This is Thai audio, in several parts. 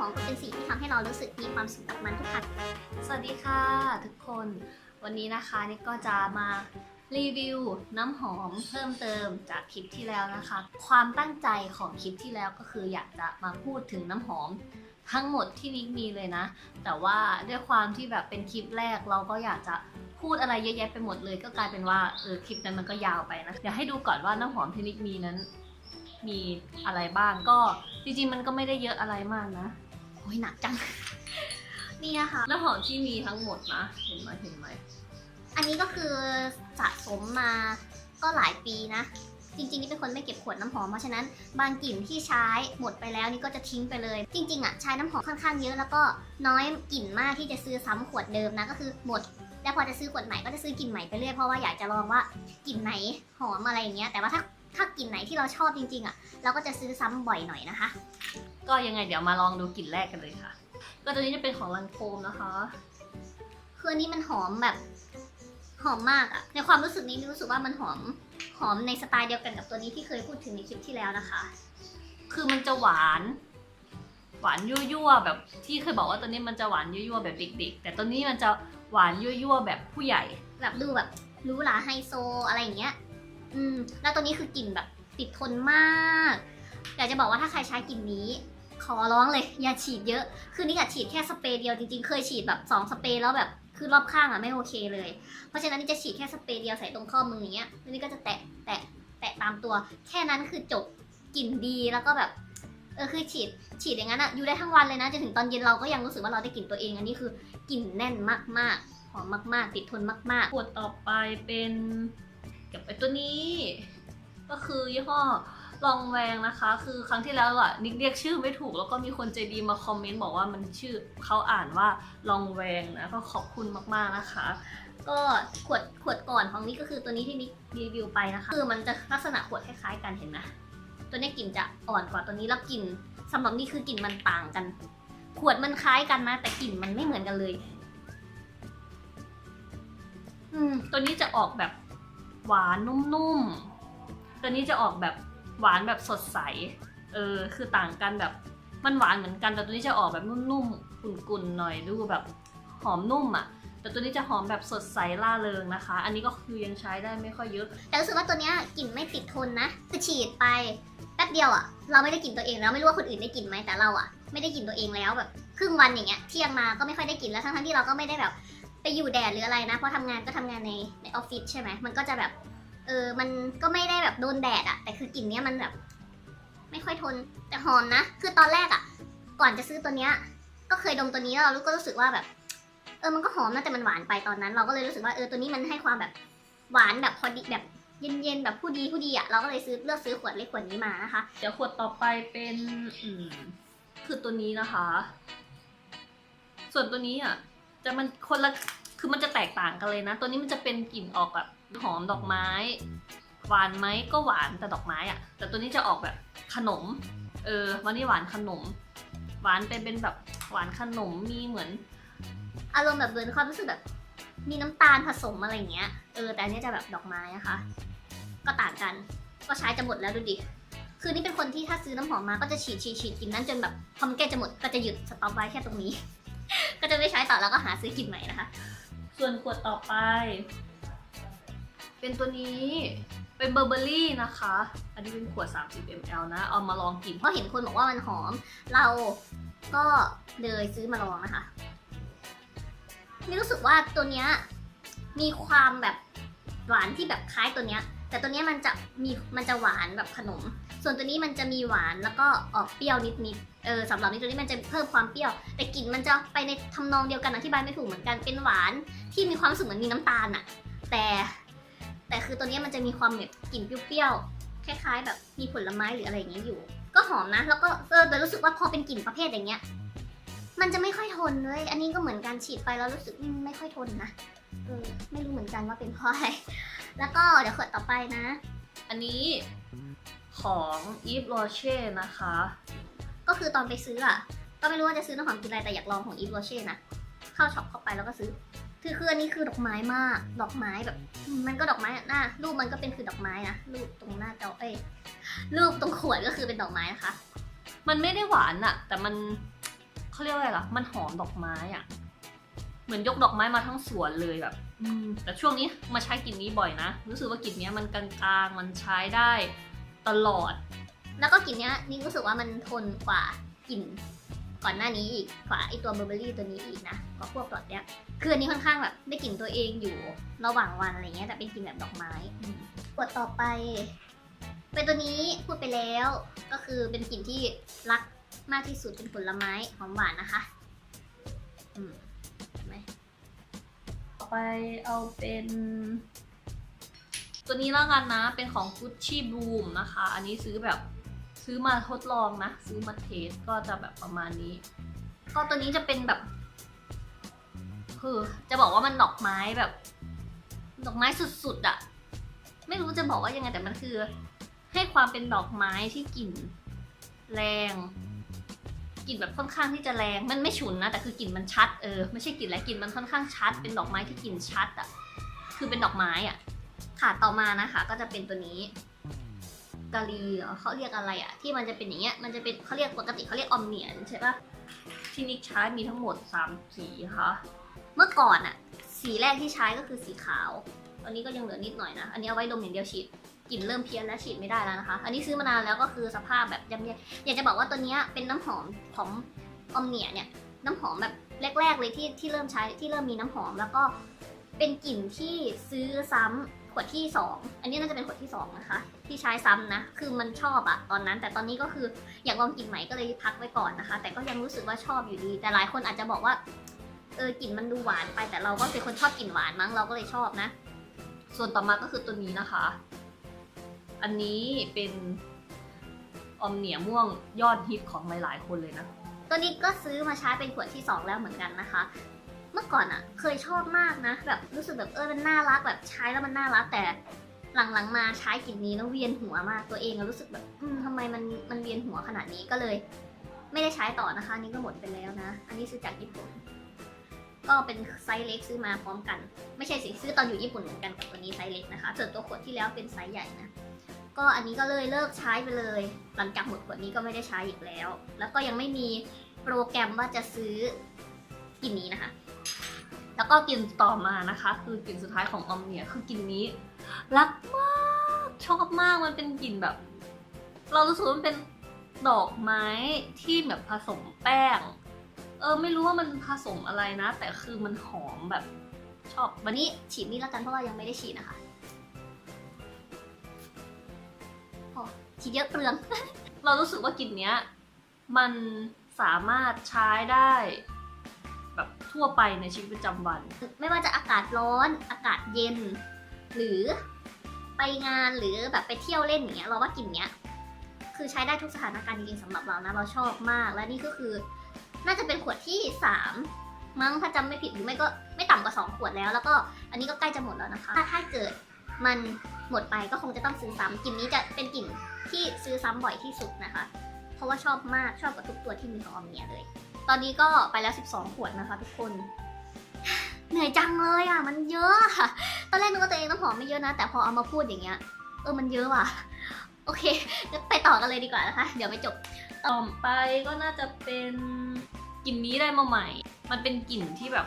หอมก็เป็นสิ่งที่ทำให้เรารู้สึกมีความสุขกับมันทุกครั้งสวัสดีค่ะทุกคนวันนี้นะคะนี่ก็จะมารีวิวน้ำหอมเพิ่มเติมจากคลิปที่แล้วนะคะ ความตั้งใจของคลิปที่แล้วก็คืออยากจะมาพูดถึงน้ำหอมทั้งหมดที่นิกมีเลยนะ แต่ว่าด้วยความที่แบบเป็นคลิปแรกเราก็อยากจะพูดอะไรเยอะแยะไปหมดเลย ก็กลายเป็นว่าเออคลิปนั้นมันก็ยาวไปนะเดี๋ยวให้ดูก่อนว่าน้ำหอมที่นิกมีนั้น มีอะไรบ้างก็จริงๆมันก็ไม่ได้เยอะอะไรมากนะ โอ้ยหนักจัง นี่นะคะน้ำหอมที่มีทั้งหมดนะเห็นไหมเห็นไหมอันนี้ก็คือสะสมมาก็หลายปีนะ จริงๆ นี่เป็นคนไม่เก็บขวดน้ำหอมเพราะฉะนั้น บางกลิ่นที่ใช้หมดไปแล้วนี่ก็จะทิ้งไปเลย จริง ๆอะใช้น้ำหอมค่อนข้างเยอะแล้วก็น้อยกลิ่นมากที่จะซื้อซ้ำขวดเดิมนะก็คือหมด แล้วพอจะซื้อขวดใหม่ก็จะซื้อกลิ่นใหม่ไปเรื่อยเพราะว่าอยากจะลองว่ากลิ่นไหนหอมอะไรอย่างเงี้ยแต่ว่าถ้าถ้ากลิ่นไหนที่เราชอบจริงๆอะเราก็จะซื้อซ้ำบ่อยหน่อยนะคะ ก็ยังไงเดี๋ยวมาลองดูกลิ่นแรกกันเลยค่ะ ก็ตัวนี้จะเป็นของลันโคมนะคะคืออันนี้มันหอมแบบหอมมากอะในความรู้สึกนี้รู้สึกว่ามันหอมหอมในสไตล์เดียวกันกับตัวนี้ที่เคยพูดถึงในคลิปที่แล้วนะคะ คือมันจะหวานหวานยั่วๆแบบที่เคยบอกว่าตัวนี้มันจะหวานยั่วๆแบบเด็กๆ แต่ตัวนี้มันจะหวานยั่วๆแบบผู้ใหญ่ แบบดูแบบหรูหราไฮโซอะไรอย่างเงี้ย อืม แล้วตัวนี้คือกลิ่นแบบติดทนมาก อยากจะบอกว่าถ้าใครใช้กลิ่นนี้ ขอร้องเลย อย่าฉีดเยอะ คือนี่อยากฉีดแค่สเปรย์เดียวจริงๆ เคยฉีดแบบสองสเปรย์แล้วแบบคือรอบข้างอะไม่โอเคเลย เพราะฉะนั้นนี่จะฉีดแค่สเปรย์เดียวใส่ตรงข้อมืออย่างเงี้ยแล้วนี่ก็จะแตะแตะแตะตามตัว แค่นั้นคือจบกลิ่นดีแล้วก็แบบเออคือฉีดฉีดอย่างนั้นอะอยู่ได้ทั้งวันเลยนะจนถึงตอนเย็นเราก็ยังรู้สึกว่าเราได้กลิ่นตัวเองอันนี้คือกลิ่นแน่นมากๆหอมมากๆ ติดทนมากๆขวดต่อไปเป็นกับไอตัวนี้ ก็คือยี่ห้อ ลองแวงนะคะ คือครั้งที่แล้วอะนิกเรียกชื่อไม่ถูก แล้วก็มีคนใจดีมาคอมเมนต์บอกว่ามันชื่อเขาอ่านว่าลองแวงนะ ก็ขอบคุณมากๆนะคะ ก็ขวดขวดก่อนของนี่ก็คือตัวนี้ที่นิกรีวิวไปนะคะ คือมันจะลักษณะขวดคล้ายๆกันเห็นไหมตัวนี้กลิ่นจะอ่อนกว่าตัวนี้แล้วกลิ่นสำหรับนี่คือกลิ่นมันต่างกัน ขวดมันคล้ายกันนะแต่กลิ่นมันไม่เหมือนกันเลย อืมตัวนี้จะออกแบบหวานนุ่มๆ ตัวนี้จะออกแบบ หวานแบบสดใส เออ คือต่างกันแบบมันหวานเหมือนกัน แต่ตัวนี้จะออกแบบนุ่มๆกุ่นๆหน่อยดูแบบหอมนุ่มอะ่ะ แต่ตัวนี้จะหอมแบบสดใสล่าเริงนะคะ อันนี้ก็คือยังใช้ได้ไม่ค่อยเยอะ แต่รู้สึกว่าตัวเนี้ยกลิ่นไม่ติดทนนะคือฉีดไปแป๊บเดียวอะเราไม่ได้กลิ่นตัวเองแล้วไม่รู้ว่าคนอื่นได้กลิ่นไหมแต่เราอะไม่ได้กลิ่นตัวเองแล้วแบบครึ่งวันอย่างเงี้ยเที่ยงมาก็ไม่ค่อยได้กลิ่นแล้วทั้งๆที่เราก็ไม่ได้แบบไปอยู่แดดหรืออะไรนะ เพราะทำงานก็ทำงานในในออฟฟิศใช่ไหมมันก็จะแบบ ออมันก็ไม่ได้แบบโดนแดดอะแต่คือกลิ่นเนี้ยมันแบบ ไม่ค่อยทนแต่หอมนะ คือตอนแรกอะก่อนจะซื้อตัวเนี้ย ก็เคยดมตัวนี้แล้วเราก็รู้สึกว่าแบบ เออมันก็หอมนะแต่มันหวานไปตอนนั้น เราก็เลยรู้สึกว่าเออตัวนี้มันให้ความแบบหวานแบบพอดีแบบเย็นๆแบบผู้ดีผู้ดีอะเราก็เลยซื้อเลือกซื้อขวดเล็กขวดนี้มานะคะ เดี๋ยวขวดต่อไปเป็นอืมคือตัวนี้นะคะ ส่วนตัวนี้อะจะมันคนละคือมันจะแตกต่างกันเลยนะ ตัวนี้มันจะเป็นกลิ่นออกแบบ หอมดอกไม้ หวานไหมก็หวานแต่ดอกไม้อะแต่ตัวนี้จะออกแบบขนม เออวันนี้หวานขนม หวานเป็นเป็นแบบหวานขนมมีเหมือน อารมณ์แบบเหมือนความรู้สึกแบบมีน้ำตาลผสมอะไรเงี้ย เออ แต่อันนี้จะแบบดอกไม้นะคะ ก็ต่างกัน ก็ใช้จะหมดแล้วดูดิ คือนี่เป็นคนที่ถ้าซื้อน้ำหอมมาก็จะฉีดฉีดฉีดกินนั้นจนแบบพอมันใกล้จะหมดก็จะหยุดสต็อปไว้แค่ตรงนี้ ก็จะไม่ใช้ต่อแล้วก็หาซื้อกินใหม่นะคะ ส่วนขวดต่อไป เป็นตัวนี้เป็นเบอร์เบอรี่นะคะ อันนี้เป็นขวด 30 ml นะ เอามาลองกิน เพราะเห็นคนบอกว่ามันหอม เราก็เลยซื้อมาลองนะคะ นี่รู้สึกว่าตัวเนี้ยมีความแบบหวานที่แบบคล้ายตัวเนี้ย แต่ตัวเนี้ยมันจะมีมันจะหวานแบบขนม ส่วนตัวนี้มันจะมีหวานแล้วก็ออกเปรี้ยวนิดๆ เออสำหรับนี้ตัวนี้มันจะเพิ่มความเปรี้ยว แต่กลิ่นมันจะไปในทำนองเดียวกันอธิบายไม่ถูกเหมือนกัน เป็นหวานที่มีความรู้สึกเหมือนมีน้ำตาลอะแต่ แต่คือตัวเนี้ยมันจะมีความแบบกลิ่นเปรี้ยวๆ คล้ายๆ แบบมีผลไม้หรืออะไรอย่างเงี้ยอยู่ ก็หอมนะ แล้วก็เออแต่รู้สึกว่าพอเป็นกลิ่นประเภทอย่างเงี้ย มันจะไม่ค่อยทนเลย อันนี้ก็เหมือนการฉีดไปแล้วรู้สึกอืมไม่ค่อยทนนะ เออ ไม่รู้เหมือนกันว่าเป็นเพราะอะไร แล้วก็เดี๋ยวขวดต่อไปนะ อันนี้ของ Yves Rocher นะคะ ก็คือตอนไปซื้ออะ ก็ไม่รู้ว่าจะซื้อน้ำหอมกลินอะไรแต่อยากลองของอีฟโรเช่นะ เข้าช็อปเข้าไปแล้วก็ซื้อ คือคืออันนี้คือดอกไม้มาก ดอกไม้แบบ มันก็ดอกไม้อะหน้ารูปมันก็เป็นคือดอกไม้นะรูปตรงหน้าจอเอ้ยรูปตรงขวดก็คือเป็นดอกไม้นะคะ มันไม่ได้หวานอะแต่มันเขาเรียกว่าอะไรล่ะ มันหอมดอกไม้อะเหมือนยกดอกไม้มาทั้งสวนเลยแบบอืมแต่ช่วงนี้มาใช้กลิ่นนี้บ่อยนะ รู้สึกว่ากลิ่นเนี้ยมันกลางๆมันใช้ได้ตลอด แล้วก็กลิ่นเนี้ยนี่รู้สึกว่ามันทนกว่ากลิ่น ก่อนหน้านี้อีกกว่าไอตัวเบอร์เบอรี่ตัวนี้อีกนะก็พวกกรดเนี้ยคืออันนี้ค่อนข้างแบบได้กลิ่นตัวเองอยู่ระหว่างวันอะไรเงี้ยแต่เป็นกลิ่นแบบดอกไม้อืมขวดต่อไป เป็นตัวนี้พูดไปแล้วก็คือเป็นกลิ่นที่รักมากที่สุดเป็นผลไม้หอมหวานนะคะอืมเห็นไหมต่อไปเอาเป็น ตัวนี้แล้วกันนะเป็นของ Gucci Bloom นะคะ อันนี้ซื้อแบบ ซื้อมาทดลองนะ ซื้อมาเทสก็จะแบบประมาณนี้ ก็ตัวนี้จะเป็นแบบคือจะบอกว่ามันดอกไม้แบบ ดอกไม้สุดๆอะไม่รู้จะบอกว่ายังไงแต่มันคือ ให้ความเป็นดอกไม้ที่กลิ่นแรงกลิ่นแบบค่อนข้างที่จะแรงมันไม่ฉุนนะแต่คือกลิ่นมันชัดเออไม่ใช่กลิ่นแรงกลิ่นมันค่อนข้างชัด เป็นดอกไม้ที่กลิ่นชัดอะคือเป็นดอกไม้อะค่ะต่อมานะคะ ก็จะเป็นตัวนี้ กาลีเหรอเขาเรียกอะไรอะที่มันจะเป็นอย่างเงี้ยมันจะเป็นเขาเรียกปกติเขาเรียกออมเนียนใช่ปะที่นิกใช้มีทั้งหมดสามสีค่ะเมื่อก่อนอะสีแรกที่ใช้ก็คือสีขาว ตอนนี้ก็ยังเหลือนิดหน่อยนะ อันนี้เอาไว้ดมอย่างเดียวฉีดกลิ่นเริ่มเพี้ยนและฉีดไม่ได้แล้วนะคะ อันนี้ซื้อมานานแล้วก็คือสภาพแบบยำแย่อยากจะบอกว่าตัวเนี้ยเป็นน้ำหอมของออมเนียเนี่ยน้ำหอมแบบแรก ๆ เลยที่ที่เริ่มใช้ที่เริ่มมีน้ำหอมแล้วก็เป็นกลิ่นที่ซื้อซ้ำขวดที่ 2 อันนี้น่าจะเป็นขวดที่2นะคะ ที่ใช้ซ้ำนะ คือมันชอบอะตอนนั้น แต่ตอนนี้ก็คืออยากลองกลิ่นใหม่ก็เลยพักไว้ก่อนนะคะ แต่ก็ยังรู้สึกว่าชอบอยู่ดี แต่หลายคนอาจจะบอกว่า เออกลิ่นมันดูหวานไป แต่เราก็เป็นคนชอบกลิ่นหวานมั้ง เราก็เลยชอบนะ ส่วนต่อมาก็คือตัวนี้นะคะ อันนี้เป็นอมเหนียม่วงยอดฮิตของหลาย ๆ คนเลยนะ ตัวนี้ก็ซื้อมาใช้เป็นขวดที่ 2 แล้วเหมือนกันนะคะ เมื่อก่อนอะเคยชอบมากนะ แบบรู้สึกแบบเออมันน่ารักแบบใช้แล้วมันน่ารักแต่ หลังๆมาใช้กลิ่นนี้แล้วเวียนหัวมากตัวเองรู้สึกแบบทำไมมันมันเวียนหัวขนาดนี้ก็เลย ไม่ได้ใช้ต่อนะคะนนี้ก็หมดไปแล้วนะ อันนี้ซื้อจากญี่ปุ่น ก็เป็นไซส์เล็กซื้อมาพร้อมกัน ไม่ใช่สิซื้อตอนอยู่ญี่ปุ่นเหมือนกันกับตัวนี้ไซส์เล็กนะคะส่วนตัวขวดที่แล้วเป็นไซส์ใหญ่นะก็อันนี้ก็เลยเลิกใช้ไปเลย หลังจากหมดขวดนี้ก็ไม่ได้ใช้อีกแล้ว แล้วก็ยังไม่มีโปรแกรมว่าจะซื้อกลิ่นนี้นะคะ แล้วก็กลิ่นต่อมานะคะ คือกลิ่นสุดท้ายของออมเนี่ยคือกลิ่นนี้ รักมากชอบมากมันเป็นกลิ่นแบบ เรารู้สึกว่ามันเป็นดอกไม้ที่แบบผสมแป้ง เออไม่รู้ว่ามันผสมอะไรนะ แต่คือมันหอมแบบชอบ วันนี้ฉีดนี่แล้วกันเพราะว่ายังไม่ได้ฉีดนะคะโอ้ฉีดเยอะเปลือง เรารู้สึกว่ากลิ่นเนี้ย มันสามารถใช้ได้ ทั่วไปในชีวิตประจำวัน ไม่ว่าจะอากาศร้อนอากาศเย็น หรือไปงานหรือแบบไปเที่ยวเล่นอย่างเงี้ยเราว่ากลิ่นเนี้ย คือใช้ได้ทุกสถานการณ์จริงๆสำหรับเรานะเราชอบมาก และนี่ก็คือ น่าจะเป็นขวดที่สามมั้งถ้าจำไม่ผิดหรือไม่ก็ไม่ต่ำกว่าสองขวดแล้ว แล้วก็อันนี้ก็ใกล้จะหมดแล้วนะคะ ถ้าถ้าเกิดมันหมดไปก็คงจะต้องซื้อซ้ำกลิ่นนี้จะเป็นกลิ่นที่ซื้อซ้ำบ่อยที่สุดนะคะ เพราะว่าชอบมากชอบกว่าทุกตัวที่มีของออมเนียเลย ตอนนี้ก็ไปแล้ว 12 ขวดนะคะทุกคน เหนื่อยจังเลยอะ มันเยอะอะตอนแรกนึกว่าตัวเองน้ำหอมไม่เยอะนะ แต่พอเอามาพูดอย่างเงี้ย เออ มันเยอะว่ะ โอเคไปต่อกันเลยดีกว่านะคะ เดี๋ยวไปจบ ต่อไปก็น่าจะเป็นกลิ่นนี้ได้มาใหม่ มันเป็นกลิ่นที่แบบ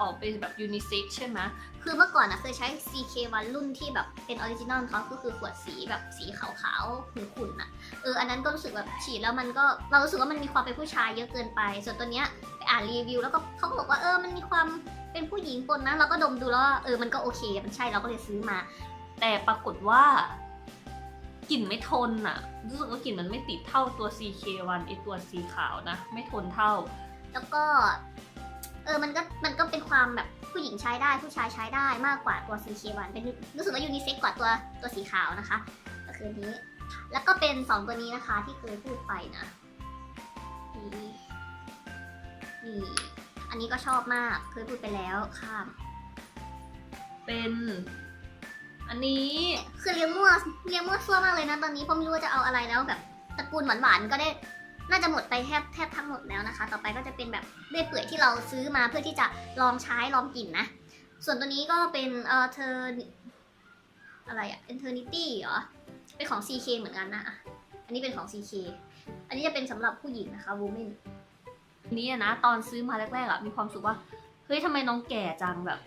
ออกเป็นแบบยูนิเซ็กใช่ไหมคือเมื่อก่อนนะเคยใช้ CK1 รุ่นที่แบบเป็นออริจินอลเขาก็คือขวดสีแบบสีขาวๆขุ่นๆอะเอออันนั้นก็รู้สึกแบบฉีดแล้วมันก็เรารู้สึกว่ามันมีความเป็นผู้ชายเยอะเกินไป ส่วนตัวเนี้ยไปอ่านรีวิวแล้วก็เขาก็บอกว่าเออมันมีความเป็นผู้หญิงปนนะเราก็ดมดูแล้วเออมันก็โอเคมันใช่เราก็เลยซื้อมา แต่ปรากฏว่ากลิ่นไม่ทนอะรู้สึกว่ากลิ่นมันไม่ติดเท่าตัว CK1 ไอตัวสีขาวนะ ไม่ทนเท่า แล้วก็ เออมันก็มันก็เป็นความแบบผู้หญิงใช้ได้ผู้ชายใช้ได้มากกว่าตัว CK1 เป็นรู้สึกว่ายูนิเซ็กกว่าตัวตัวสีขาวนะคะก็คืออนนี้ แล้วก็เป็น 2 ตัวนี้นะคะที่เคยพูดไปนะนี่นี่อันนี้ก็ชอบมากเคยพูดไปแล้วข้ามเป็น อันนี้คือเลี้ยงมั่วเลี้ยงมั่วซั่วมากเลยนะตอนนี้เพราะไม่รู้ว่าจะเอาอะไรแล้วแบบตระกูลหวานๆก็ได้ น่าจะหมดไปแทบแทบทั้งหมดแล้วนะคะ ต่อไปก็จะเป็นแบบเรื่อยเปื่อยที่เราซื้อมาเพื่อที่จะลองใช้ลองกลิ่นนะ ส่วนตัวนี้ก็เป็นเอ่อเธออะไรอะ eternity เหรอ เป็นของ CK เหมือนกันนะ อันนี้เป็นของ CK อันนี้จะเป็นสำหรับผู้หญิงนะคะ woman นี้อะนะตอนซื้อมาแรกๆอะมีความสึกว่า เฮ้ยทำไมน้องแก่จังแบบ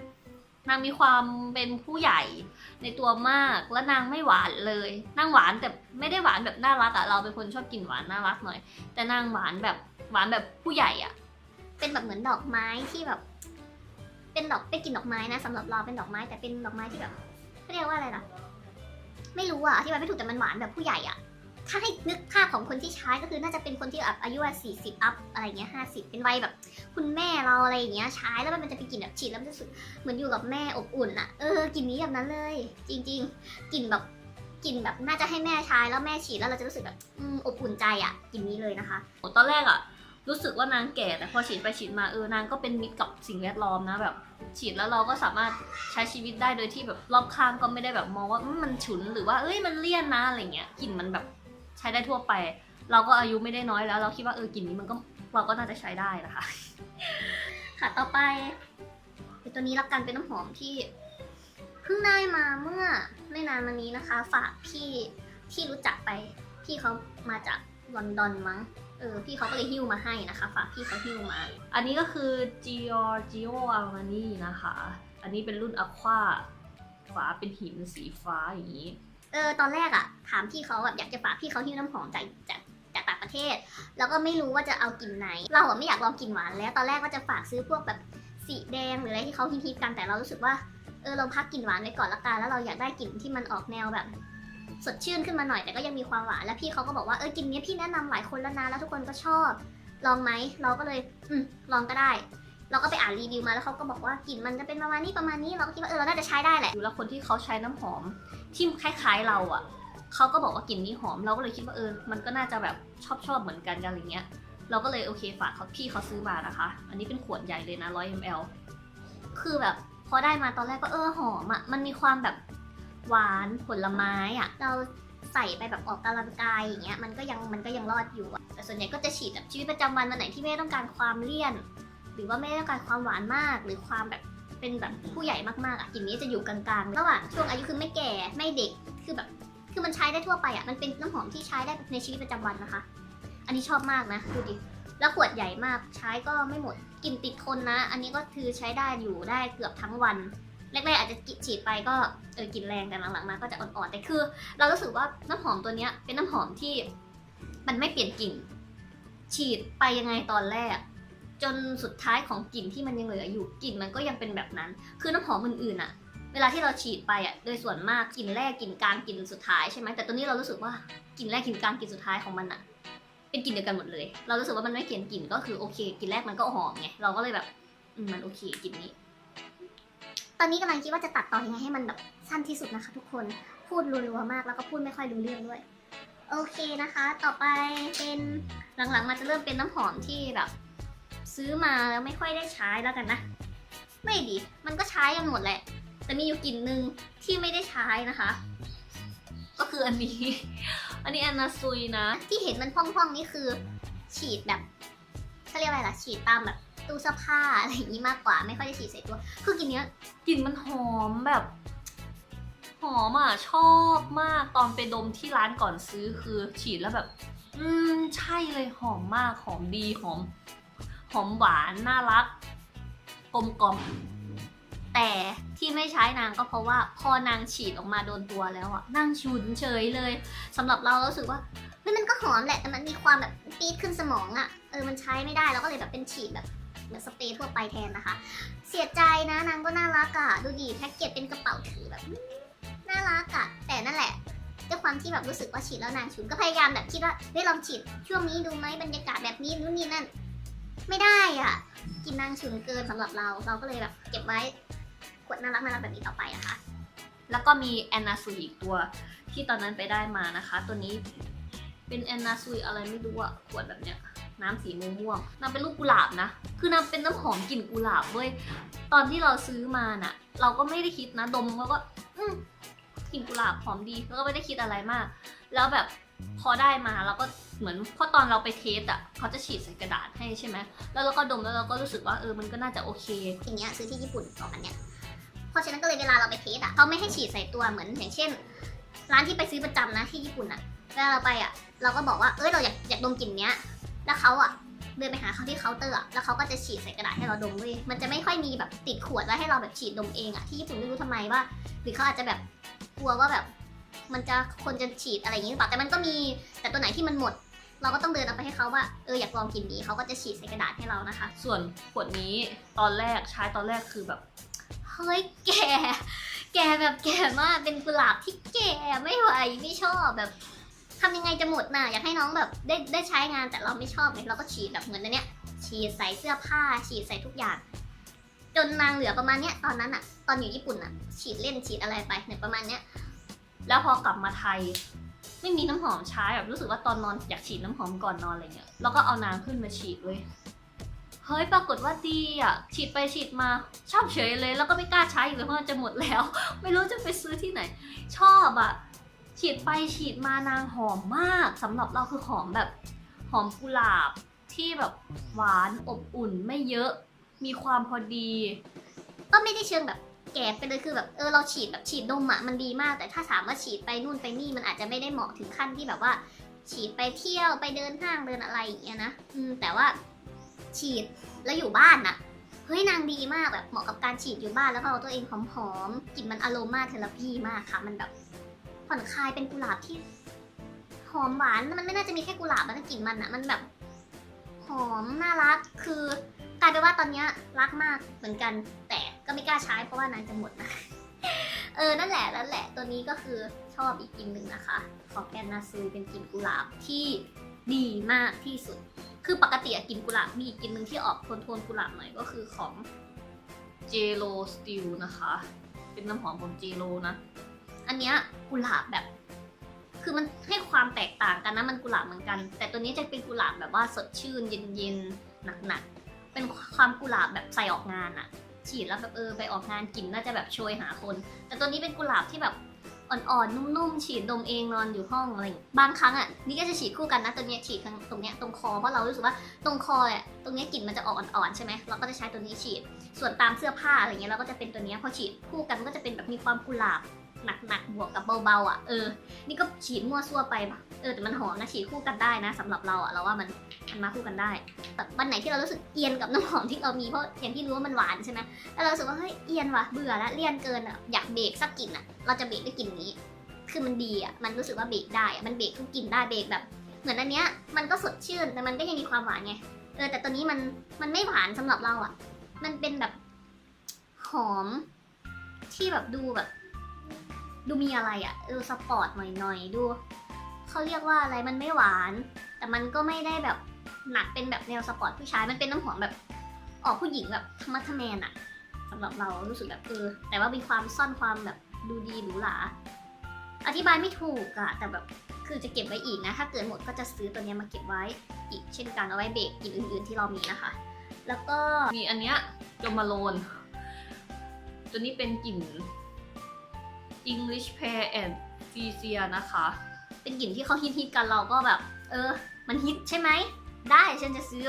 นางมีความเป็นผู้ใหญ่ในตัวมากและนางไม่หวานเลยนางหวานแต่ไม่ได้หวานแบบน่ารักอะเราเป็นคนชอบกินหวานน่ารักหน่อย แต่นางหวานแบบหวานแบบผู้ใหญ่อะเป็นแบบเหมือนดอกไม้ที่แบบ เป็นดอกเป็นกลิ่นดอกไม้นะสำหรับเราเป็นดอกไม้แต่เป็นดอกไม้ที่แบบเขาเรียกว่าอะไรล่ะ ไม่รู้อะอธิบายไม่ถูกแต่มันหวานแบบผู้ใหญ่อะ ถ้าให้นึกภาพของคนที่ใช้ก็คือน่าจะเป็นคนที่แบบอายุสี่สิบอัพอะไรเงี้ยห้าสิบเป็นวัยแบบ คุณแม่เราอะไรอย่างเงี้ยใช้แล้วมันจะเป็นกลิ่นแบบฉีดแล้วมันจะสึกเหมือนอยู่กับแม่อบอุ่นอะเออกลิ่นนี้แบบนั้นเลย จริง ๆกลิ่นแบบกลิ่นแบบน่าจะให้แม่ใช้แล้วแม่ฉีดแล้วเราจะรู้สึกแบบอบอุ่นใจอะกลิ่นนี้เลยนะคะตอนแรกอะรู้สึกว่านางแก่แต่พอฉีดไปฉีดมาเออนางก็เป็นมิตรกับสิ่งแวดล้อมนะแบบ ฉีดแล้วเราก็สามารถใช้ชีวิตได้โดยที่แบบรอบข้างก็ไม่ได้แบบมองว่ามันฉุนหรือว่าเอ้ยมันเลี่ยนนะอะไรเงี้ยกลิ่นมันแบบ ช้ได้ทั่วไป เราก็อายุไม่ได้น้อยแล้ว เราคิดว่าเออกลิ่นนี้มันก็เราก็น่าจะใช้ได้นะคะ ค่ะต่อไปเป็นตัวนี้ละกันเป็นน้ำหอมที่เพิ่งได้มาเมื่อไม่นานมานี้นะคะ ฝากพี่ที่รู้จักไป พี่เขามาจากลอนดอนมั้งเออพี่เขาก็เลยหิ้วมาให้นะคะ ฝากพี่เขาหิ้วมา อันนี้ก็คือ Giorgio Armani นะคะ อันนี้เป็นรุ่น Aqua ฝาเป็นหินสีฟ้าอย่างนี้ เออตอนแรกอะถามพี่เขาแบบอยากจะฝากพี่เขาหิ้วน้ำหอมจากจากจากต่างประเทศ แล้วก็ไม่รู้ว่าจะเอากลิ่นไหน เราอะไม่อยากลองกลิ่นหวานแล้วตอนแรกว่าจะฝากซื้อพวกแบบสีแดงหรืออะไรที่เขาฮิตๆกันแต่เรารู้สึกว่าเออเราพักกลิ่นหวานไว้ก่อนละกันแล้วเราอยากได้กลิ่นที่มันออกแนวแบบ สดชื่นขึ้นมาหน่อยแต่ก็ยังมีความหวานแล้วพี่เขาก็บอกว่าเออกลิ่นนี้พี่แนะนำหลายคนแล้วนะแล้วทุกคนก็ชอบ ลองไหมเราก็เลย อืมลองก็ได้ เราก็ไปอ่านรีวิวมาแล้วเขาก็บอกว่ากลิ่นมันจะเป็นประมาณนี้ประมาณนี้เราก็คิดว่าเออเราน่าจะใช้ได้แหละอยู่แล้วคนที่เขาใช้น้ำหอมที่คล้ายๆเราอะเขาก็บอกว่ากลิ่นนี้หอมเราก็เลยคิดว่าเออมันก็น่าจะแบบชอบชอบเหมือนกันกันอะไรเงี้ย เราก็เลยโอเคฝากเขาพี่เขาซื้อมานะคะ อันนี้เป็นขวดใหญ่เลยนะ 100 ml คือแบบพอได้มาตอนแรกก็เออหอมอะมันมีความแบบหวานผลไม้อะเราใส่ไปแบบออกกำลังกายอย่างเงี้ยมันก็ยังมันก็ยังรอดอยู่แต่ส่วนใหญ่ก็จะฉีดแบบชีวิตประจำวันวันไหนที่ไม่ต้องการความเลี่ยน หรือว่าไม่ได้ต้องการความหวานมาก หรือความแบบเป็นแบบผู้ใหญ่มากๆอะกลิ่นนี้จะอยู่กลางๆระหว่างช่วงอายุคือไม่แก่ไม่เด็กคือแบบคือมันใช้ได้ทั่วไปอะมันเป็นน้ำหอมที่ใช้ได้ในชีวิตประจำวันนะคะ อันนี้ชอบมากนะดูดิแล้วขวดใหญ่มากใช้ก็ไม่หมดกลิ่นติดทนนะ อันนี้ก็คือใช้ได้อยู่ได้เกือบทั้งวันแรกๆอาจจะฉีดไปก็เออกลิ่นแรงแต่หลังๆมาก็จะอ่อนๆแต่คือ เรารู้สึกว่าน้ำหอมตัวเนี้ยเป็นน้ำหอมที่มันไม่เปลี่ยนกลิ่นฉีดไปยังไงตอนแรก จนสุดท้ายของกลิ่นที่มันยังเหลืออยู่กลิ่นมันก็ยังเป็นแบบนั้น คือน้ำหอมอื่นๆอะเวลาที่เราฉีดไปอะโดยส่วนมากกลิ่นแรกกลิ่นกลางกลิ่นสุดท้ายใช่ไหมแต่ตัวนี้เรารู้สึกว่ากลิ่นแรกกลิ่นกลางกลิ่นสุดท้ายของมันอะเป็นกลิ่นเดียวกันหมดเลย เรารู้สึกว่ามันไม่เปลี่ยนกลิ่นก็คือโอเคกลิ่นแรกมันก็หอมไงเราก็เลยแบบมันโอเคกลิ่นนี้ ตอนนี้กำลังคิดว่าจะตัดต่อยังไงให้มันแบบสั้นที่สุดนะคะ ทุกคนพูดรัวๆมากแล้วก็พูดไม่ค่อยรู้เรื่องด้วย โอเคนะคะ ต่อไปเป็นหลังๆมาจะเริ่มเป็นน้ำหอมที่แบบ ซื้อมาแล้วไม่ค่อยได้ใช้แล้วกันนะ ไม่ดี มันก็ใช้กันหมดแหละ แต่มีอยู่กลิ่นหนึ่งที่ไม่ได้ใช้นะคะ ก็คืออันนี้ อันนี้แอนนาซุยนะ ที่เห็นมันพ่องๆนี่คือ ฉีดแบบเขาเรียกอะไรล่ะ ฉีดตามแบบตู้เสื้อผ้าอะไรอย่างนี้มากกว่า ไม่ค่อยได้ฉีดใส่ตัว คือกลิ่นเนี้ยกลิ่นมันหอมแบบหอมอะชอบมากตอนไปดมที่ร้านก่อนซื้อคือฉีดแล้วแบบ อืมใช่เลยหอมมากหอมดีหอม อมหวานน่ารัก กลมกล่อมแต่ที่ไม่ใช้นางก็เพราะว่าพอนางฉีดออกมาโดนตัวแล้วอะนางฉุนเฉยเลยสำหรับเราเรารู้สึกว่าเฮ้ยมันก็หอมแหละแต่มันมีความแบบปี๊ดขึ้นสมองอะเออมันใช้ไม่ได้เราก็เลยแบบเป็นฉีดแบบเหมือนสเปรย์ทั่วไปแทนนะคะ เสียใจนะนางก็น่ารักอะดูดิแพ็กเกจเป็นกระเป๋าถือแบบน่ารักอะแต่นั่นแหละด้วยความที่แบบรู้สึกว่าฉีดแล้วนางฉุนก็พยายามแบบคิดว่าเฮ้ยลองฉีดช่วงนี้ดูไหมบรรยากาศแบบนี้นู่นนี่นั่น ไม่ได้อะ กินนางฉุนเกินสำหรับเรา เราก็เลยแบบเก็บไว้ขวดน่ารักน่ารักแบบนี้ต่อไปนะคะ แล้วก็มีแอนนาซุยอีกตัวที่ตอนนั้นไปได้มานะคะ ตัวนี้เป็นแอนนาซุยอะไรไม่รู้อะขวดแบบเนี้ยน้ำสีม่วงๆนางเป็นลูกกุหลาบนะ คือนางเป็นน้ำหอมกลิ่นกุหลาบเว้ย ตอนที่เราซื้อมาน่ะ เราก็ไม่ได้คิดนะ ดมแล้วก็ อืมกลิ่นกุหลาบหอมดี แล้วก็ไม่ได้คิดอะไรมาก แล้วแบบ พอได้มาเราก็เหมือนพราะตอนเราไปเทสอะเขาจะฉีดใส่กระดาษให้ใช่ไหมแล้วเราก็ดมแล้วเราก็รู้สึกว่าเออมันก็น่าจะโอเคอย่างเงี้ยซื้อที่ญี่ปุ่นสองอันเนี้ยเพราะฉะนั้นก็เลยเวลาเราไปเทสอะเขาไม่ให้ฉีดใส่ตัวเหมือนอย่างเช่น ร้านที่ไปซื้อประจำนะที่ญี่ปุ่นอะเวลาเราไปอะเราก็บอกว่าเอ้ยเราอยากอยากดมกลิ่นเนี้ย แล้วเขาอะเดินไปหาเขาที่เคาน์เตอร์อะแล้วเขาก็จะฉีดใส่กระดาษให้เราดมเว้ย มันจะไม่ค่อยมีแบบติดขวดแล้วให้เราแบบฉีดดมเองอะที่ญี่ปุ่นไม่รู้ทำไมว่า หรือเขาอาจจะแบบกลัวว่าแบบ มันจะคนจะฉีดอะไรอย่างนี้หรือเปล่าแต่มันก็มีแต่ตัวไหนที่มันหมด เราก็ต้องเดินเอาไปให้เขาว่าเอออยากลองกินนี้เขาก็จะฉีดใส่กระดาษให้เรานะคะ ส่วนขวดนี้ตอนแรกใช้ตอนแรกคือแบบเฮ้ยแกแกแบบแกมากเป็นกุหลาบที่แกไม่ไหวไม่ชอบแบบทำยังไงจะหมดน่ะอยากให้น้องแบบได้ได้ใช้งานแต่เราไม่ชอบไงเราก็ฉีดแบบเหมือนอันเนี้ยฉีดใส่เสื้อผ้า ฉีดใส่ทุกอย่าง จนนางเหลือประมาณเนี้ยตอนนั้นอะตอนอยู่ญี่ปุ่นอะฉีดเล่นฉีดอะไรไปเนี่ยประมาณเนี้ย แล้วพอกลับมาไทย ไม่มีน้ำหอมใช้แบบรู้สึกว่าตอนนอนอยากฉีดน้ำหอมก่อนนอนอะไรเงี้ยแล้วก็เอาน้ำขึ้นมาฉีดเลยเฮ้ยปรากฏว่าดีอะ ฉีดไปฉีดมาชอบเฉยเลย แล้วก็ไม่กล้าใช้อีกเลยเพราะจะหมดแล้ว ไม่รู้จะไปซื้อที่ไหน ชอบอะ ฉีดไปฉีดมานางหอมมากสำหรับเราคือหอมแบบ หอมกุหลาบที่แบบหวานอบอุ่นไม่เยอะ มีความพอดี ก็ไม่ได้เชิงแบบ แก่ไปเลยคือแบบเออเราฉีดแบบฉีดดมอะมันดีมาก แต่ถ้าถามว่าฉีดไปนู่นไปนี่มันอาจจะไม่ได้เหมาะถึงขั้นที่แบบว่า ฉีดไปเที่ยวไปเดินห้างเดินอะไรอย่างเงี้ยนะอืมแต่ว่าฉีดแล้วอยู่บ้านน่ะเฮ้ยนางดีมากแบบเหมาะกับการฉีดอยู่บ้านแล้วก็เอาตัวเองหอมๆกลิ่นมันอโรมาเทอราพีมากค่ะ มันแบบผ่อนคลายเป็นกุหลาบที่หอมหวานมันไม่น่าจะมีแค่กุหลาบนะกลิ่นมันอะมันแบบ หอมน่ารักคือ กลายเป็นว่าตอนนี้รักมากเหมือนกัน แต่ก็ไม่กล้าใช้เพราะว่านางจะหมดนะ เออ นั่นแหละนั่นแหละ ตัวนี้ก็คือชอบอีกกลิ่นหนึ่งนะคะ ของแอนนาซูเป็นกลิ่นกุหลาบที่ดีมากที่สุด คือปกติอะกลิ่นกุหลาบมีอีกกลิ่นหนึ่งที่ออกโทนโทนๆกุหลาบหน่อยก็คือของเจโ s สติลนะคะ เป็นน้ำหอมของเจโนะ อันเนี้ยกุหลาบแบบ คือมันให้ความแตกต่างกันนะมันกุหลาบเหมือนกัน แต่ตัวนี้จะเป็นกุหลาบแบบว่าสดชื่นเย็นๆหนักๆ เป็นความกุหลาบแบบใส่ออกงานอะฉีดแล้วแบบเออไปออกงานกลิ่นน่าจะแบบโชยหาคน แต่ตัวนี้เป็นกุหลาบที่แบบอ่อนๆ นุ่มๆ ฉีดดมเองนอนอยู่ห้องอะไรอย่างบางครั้งอะนี่ก็จะฉีดคู่กันนะตัวเนี้ยฉีดทางตรงเนี้ยตรงคอเพราะเรารู้สึกว่าตรงคออะตรงเนี้ยกลิ่นมันจะออกอ่อนๆใช่ไหมเราก็จะใช้ตัวนี้ฉีด ส่วนตามเสื้อผ้าอะไรเงี้ยเราก็จะเป็นตัวเนี้ยพอฉีดคู่กันก็จะเป็นแบบมีความกุหลาบ หนักๆบวกกับเบาๆอะเออ นี่ก็ฉีดมั่วซั่วไปปะเออแต่มันหอมนะฉีดคู่กันได้นะสำหรับเราอะเราว่ามันมันมาคู่กันได้แบบวันไหนที่เรารู้สึกเอียนกับน้ำหอมที่เรามีเพราะอย่างที่รู้ว่ามันหวานใช่ไหมแล้วเราสึกว่าเฮ้ยเอียนว่ะเบื่อแล้วเลี่ยนเกินอะอยากเบรกสักกลิ่นอะเราจะเบรกด้วยกลิ่นนี้ คือมันดีอะมันรู้สึกว่าเบรกได้อะมันเบรกทุกกลิ่นได้เบรกแบบ เหมือนอันเนี้ยมันก็สดชื่นแต่มันก็ยังมีความหวานไงเออแต่ตัวนี้มันมันไม่หวานสำหรับเราอะ มันเป็นแบบหอมที่แบบดูแบบ ดูมีอะไรอะดูสปอร์ตหน่อยๆ ดูเขาเรียกว่าอะไรมันไม่หวาน แต่มันก็ไม่ได้แบบหนักเป็นแบบแนวสปอร์ตผู้ชายมันเป็นน้ำหอมแบบออกผู้หญิงแบบธรรมะทแมนอะสำหรับเรารู้สึกแบบเออแต่ว่ามีความซ่อนความแบบดูดีหรูหราอธิบายไม่ถูกอะแต่แบบคือจะเก็บไว้อีกนะ ถ้าเกิดหมดก็จะซื้อตัวนี้มาเก็บไว้อีกเช่นกันเอาไว้เบรกกลิ่นอื่น ๆ ที่เรามีนะคะ แล้วก็มีอันเนี้ยจมาโลนตัวนี้เป็นกลิ่น English Pear and f i s i a นะคะ เป็นกลิ่นที่เขาฮิตๆกันเราก็แบบ เออ มันฮิตใช่ไหม ได้ฉันจะซื้อ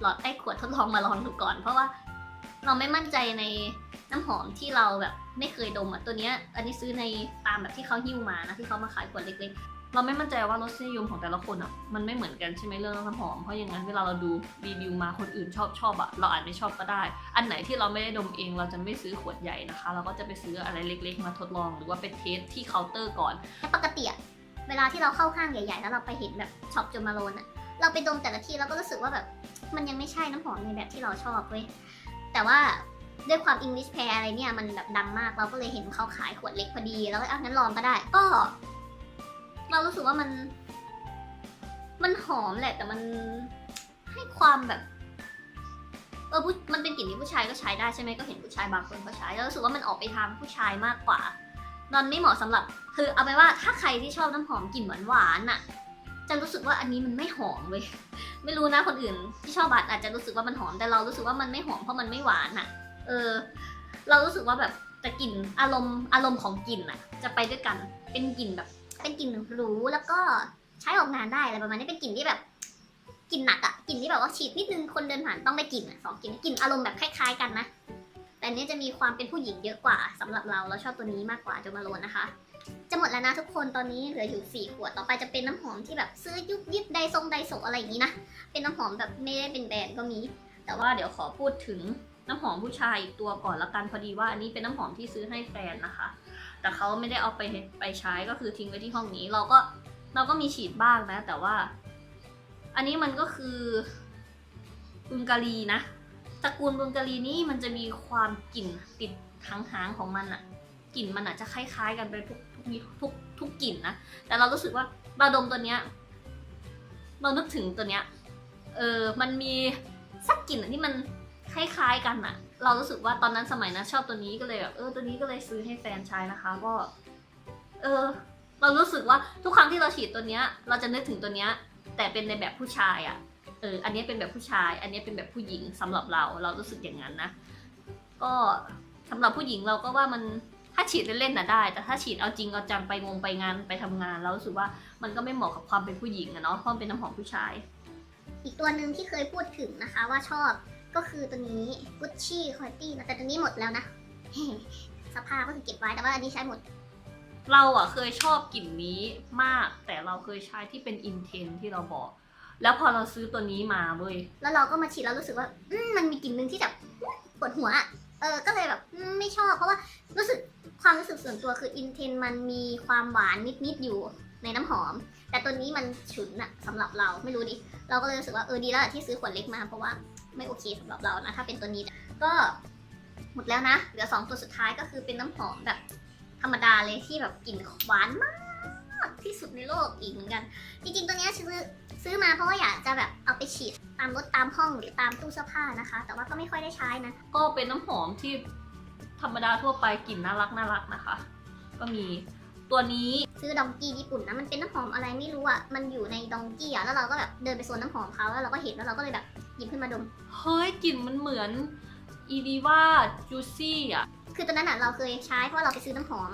หลอดไอ้ขวดทดลองมาลองดูก่อน เพราะว่าเราไม่มั่นใจในน้ำหอมที่เราแบบไม่เคยดมอะตัวเนี้ย อันนี้ซื้อในตามแบบที่เขาหิ้วมานะที่เขามาขายขวดเล็ก เราไม่มั่นใจว่ารสนิยมของแต่ละคนอะมันไม่เหมือนกันใช่ไหมเรื่องน้ำหอมเพราะอย่างนั้นเวลาเราดูรีวิวมาคนอื่นชอบชอบอะเราอาจไม่ชอบก็ได้ อันไหนที่เราไม่ได้ดมเองเราจะไม่ซื้อขวดใหญ่นะคะ เราก็จะไปซื้ออะไรเล็ก ๆ มาทดลองหรือว่าไปเทสที่เคาน์เตอร์ก่อน ปกติอะเวลาที่เราเข้าห้างใหญ่ๆ แล้วเราไปเห็นแบบช็อปจมาโลนอะเราไปดมแต่ละที่เราก็รู้สึกว่าแบบมันยังไม่ใช่น้ำหอมในแบบที่เราชอบเว้ยแต่ว่าด้วยความ English Pear อะไรเนี่ยมันแบบดังมากเราก็เลยเห็นเขาขายขวดเล็กพอดี แล้วก็เอางั้นลองก็ได้ ก็ เรารู้สึกว่ามัน มันหอมแหละ แต่มันให้ความแบบเออผู้มันเป็นกลิ่นที่ผู้ชายก็ใช้ได้ใช่ไหมก็เห็นผู้ชายบางคนเขาใช้แล้วรู้สึกว่ามันออกไปทางผู้ชายมากกว่านอนไม่เหมาะสำหรับ คือเอาไปว่าถ้าใครที่ชอบน้ำหอมกลิ่นหวานหวานๆน่ะ จะรู้สึกว่าอันนี้มันไม่หอมเว้ยไม่รู้นะคนอื่น ที่ชอบบัตอาจจะรู้สึกว่ามันหอมแต่เรารู้สึกว่ามันไม่หอมเพราะมันไม่หวานน่ะ เออ เรารู้สึกว่าแบบแต่กลิ่นอารมณ์อารมณ์ของกลิ่นน่ะ จะไปด้วยกันเป็นกลิ่นแบบ เป็นกลิ่นหรูแล้วก็ใช้ออกงานได้อะไรประมาณนี้เป็นกลิ่นที่แบบกลิ่นหนักอะกลิ่นที่แบบว่าฉีดนิดนึงคนเดินผ่านต้องได้กลิ่นอะสองกลิ่นกลิ่นอารมณ์แบบคล้าย ๆ กันนะแต่อันนี้จะมีความเป็นผู้หญิงเยอะกว่าสำหรับเราเราชอบตัวนี้มากกว่าโจมาโลนนะคะ จะหมดแล้วนะทุกคนตอนนี้เหลืออยู่ 4 ขวดต่อไปจะเป็นน้ำหอมที่แบบซื้อยุบยิบไดซงไดโซอะไรอย่างนี้นะเป็นน้ำหอมแบบไม่ได้เป็นแบรนด์ก็มี แต่ว่าเดี๋ยวขอพูดถึงน้ำหอมผู้ชายอีกตัวก่อนละกันพอดีว่าอันนี้เป็นน้ำหอมที่ซื้อให้แฟนนะคะ แต่เขาไม่ได้เอาไปไปใช้ก็คือทิ้งไว้ที่ห้องนี้ เราก็เราก็มีฉีดบ้างนะ แต่ว่า อันนี้มันก็คือบุงการีนะตระกูลบุงการีนี่มันจะมีความกลิ่นติดหางๆของมันอะกลิ่นมันอาจจะคล้ายๆ กันไปทุกทุกทุกทุกกลิ่นนะแต่เรารู้สึกว่าเราดมตัวเนี้ยเรานึกถึงตัวเนี้ยเออมันมีสักกลิ่นอะที่มันคล้ายๆกันอะ เรารู้สึกว่าตอนนั้นสมัยนั้นชอบตัวนี้ก็เลยแบบเออตัวนี้ก็เลยซื้อให้แฟนใช้นะคะก็เออ เรารู้สึกว่าทุกครั้งที่เราฉีดตัวเนี้ย เราจะนึกถึงตัวเนี้ย แต่เป็นในแบบผู้ชายอะเอออันนี้เป็นแบบผู้ชาย อันนี้เป็นแบบผู้หญิงสำหรับเรา เรารู้สึกอย่างนั้นนะ ก็สำหรับผู้หญิงเราก็ว่ามันถ้าฉีดเล่นๆน่ะได้ แต่ถ้าฉีดเอาจริงเอาจังไปงงไปงานไปทำงานเรารู้สึกว่ามันก็ไม่เหมาะกับความเป็นผู้หญิงอะเนาะเพราะมันเป็นน้ำหอมผู้ชาย อีกตัวหนึ่งที่เคยพูดถึงนะคะว่าชอบ ก็คือตัวนี้ Gucci Quality นะแต่ตัวนี้หมดแล้วนะ สภาพก็คือเก็บไว้แต่ว่าอันนี้ใช้หมด เราอะเคยชอบกลิ่นนี้มาก แต่เราเคยใช้ที่เป็นอินเทนที่เราบอก แล้วพอเราซื้อตัวนี้มาเว้ยแล้วเราก็มาฉีดแล้วรู้สึกว่าอืมมันมีกลิ่นหนึ่งที่แบบปวดหัวอะเออก็เลยแบบอืมไม่ชอบเพราะว่ารู้สึกความรู้สึกส่วนตัวคืออินเทนมันมีความหวานนิดๆอยู่ในน้ำหอม แต่ตัวนี้มันฉุนอะสำหรับเราไม่รู้ดิเราก็เลยรู้สึกว่าเออดีแล้วแหละที่ซื้อขวดเล็กมาเพราะว่า ไม่โอเคสำหรับเรานะถ้าเป็นตัวนี้ก็หมดแล้วนะ เหลือสองตัวสุดท้ายก็คือเป็นน้ำหอมแบบธรรมดาเลยที่แบบกลิ่นหวานมากที่สุดในโลกอีกเหมือนกัน จริงๆตัวนี้ซื้อซื้อมาเพราะว่าอยากจะแบบเอาไปฉีดตามรถตามห้องหรือตามตู้เสื้อผ้านะคะ แต่ว่าก็ไม่ค่อยได้ใช้นะ ก็เป็นน้ำหอมที่ธรรมดาทั่วไปกลิ่นน่ารักน่ารักนะคะ ก็มีตัวนี้ซื้อดองกี้ญี่ปุ่นนะมันเป็นน้ำหอมอะไรไม่รู้อะมันอยู่ในดองกี้อะแล้วเราก็แบบเดินไปโซนน้ำหอมเขาแล้วเราก็เห็นแล้วเราก็เลยแบบ หยิบขึ้นมาดม เฮ้ยกลิ่นมันเหมือนอีดีว่าจูซี่อะ คือตอนนั้นอะเราเคยใช้เพราะว่าเราไปซื้อน้ำหอม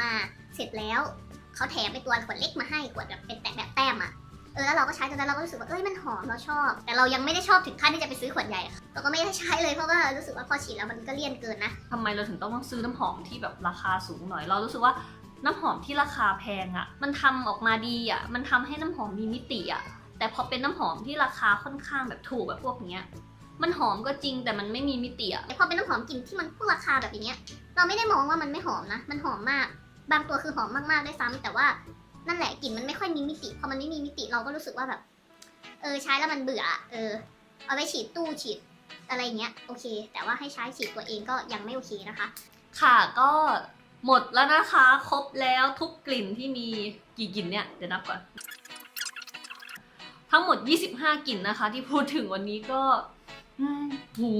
มาเสร็จแล้วเขาแถมไปตัวขวดเล็กมาให้ขวดแบบเป็นแต่แบบแต้มอะเออแล้วเราก็ใช้ตอนนั้นเราก็รู้สึกว่าเอ้ยมันหอมเราชอบ แต่เรายังไม่ได้ชอบถึงขั้นที่จะไปซื้อขวดใหญ่ค่ะเราก็ไม่ได้ใช้เลยเพราะว่ารู้สึกว่าพอฉีดแล้วมันก็เลี่ยนเกินนะ ทำไมเราถึงต้องซื้อน้ำหอมที่แบบราคาสูงหน่อย เรารู้สึกว่าน้ำหอมที่ราคาแพงอะ่ะ มันทำออกมาดีอะ่ะ มันทำให้น้ำหอมมีมิติอะ่ะ แต่พอเป็นน้ำหอมที่ราคาค่อนข้างแบบถูกแบบพวกเนี้ย มันหอมก็จริงแต่มันไม่มีมิติอะ่ะแต่พอเป็นน้ำหอมกลิ่นที่มันพวกราคาแบบอย่างเงี้ย เราไม่ได้มองว่ามันไม่หอมนะ มันหอมมาก บางตัวคือหอมมากๆได้วยซ้ำแต่ว่านั่นแหละกลิ่นมันไม่ค่อยมีมิติ พอมันไม่มีมิติเราก็รู้สึกว่าแบบ เออใช้แล้วมันเบื่อ เออ เอาไปฉีดตู้ฉีดอะไรเงี้ยโอเค แต่ว่าให้ใช้ฉีดตัวเองก็ยังไม่โอเคนะคะ ค่ะก็หมดแล้วนะคะ ครบแล้วทุกกลิ่นที่มีกี่กลิ่นเนี่ยเดี๋ยวนับก่อน ทั้งหมด 25 กลิ่นนะคะ ที่พูดถึงวันนี้ก็อืมหู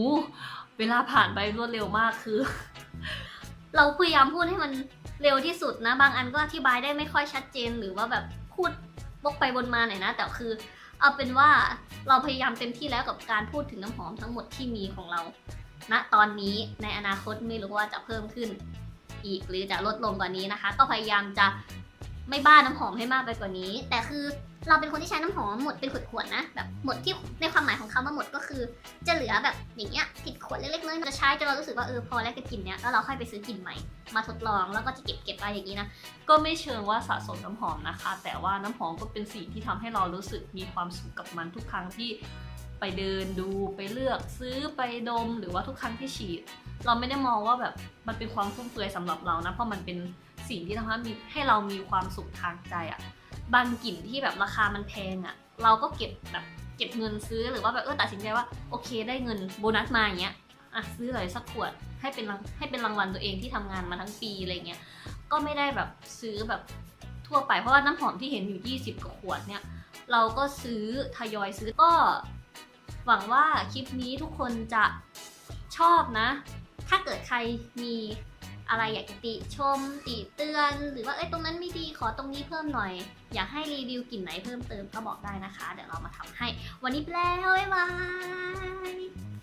เวลาผ่านไปรวดเร็วมากคือ เราพยายามพูดให้มันเร็วที่สุดนะ บางอันก็อธิบายได้ไม่ค่อยชัดเจน หรือว่าแบบพูดวกไปวนมาหน่อยนะ แต่คือ เอาเป็นว่าเราพยายามเต็มที่แล้วกับการพูดถึงน้ำหอมทั้งหมดที่มีของเราณตอนนี้ในอนาคตไม่รู้ว่าจะเพิ่มขึ้นอีกหรือจะลดลงกว่านี้นะคะ ก็พยายามจะไม่บ้าน้ำหอมให้มากไปกว่านี้ แต่คือ เราเป็นคนที่ใช้น้ำหอมหมดเป็นขวดๆนะแบบหมดที่ในความหมายของคำว่าหมดก็คือ จะเหลือแบบอย่างเงี้ยติดขวดเล็กๆน้อยๆจะใช้จนเรารู้สึกว่าเออพอแล้วกับกลิ่นเนี้ยแล้วเราค่อยไปซื้อกลิ่นใหม่มาทดลองแล้วก็จะเก็บเก็บไปอย่างนี้นะก็ไม่เชิงว่าสะสมน้ำหอมนะคะ แต่ว่าน้ำหอมก็เป็นสิ่งที่ทำให้เรารู้สึกมีความสุขกับมันทุกครั้งที่ไปเดินดูไปเลือกซื้อไปดมหรือว่าทุกครั้งที่ฉีด เราไม่ได้มองว่าแบบมันเป็นความฟุ่มเฟือยสำหรับเรานะเพราะมันเป็นสิ่งที่ทำให้มีให้เรามีความสุขทางใจอะ บางกลิ่นที่แบบราคามันแพงอะเราก็เก็บแบบเก็บเงินซื้อหรือว่าแบบเออตัดสินใจว่าโอเคได้เงินโบนัสมาอย่างเงี้ยอะซื้อเลยสักขวดให้เป็นให้เป็นรางวัลตัวเองที่ทำงานมาทั้งปีอะไรเงี้ยก็ไม่ได้แบบซื้อแบบทั่วไปเพราะว่าน้ำหอมที่เห็นอยู่ 20กว่าขวดเนี่ยเราก็ซื้อทยอยซื้อก็หวังว่าคลิปนี้ทุกคนจะชอบนะ ถ้าเกิดใครมี อะไรอยากจะติชม ติเตือน หรือว่าเอ้ยตรงนั้นไม่ดีขอตรงนี้เพิ่มหน่อย อยากให้รีวิวกลิ่นไหนเพิ่มเติมก็บอกได้นะคะ เดี๋ยวเรามาทำให้ วันนี้ไปแล้วบ๊ายบาย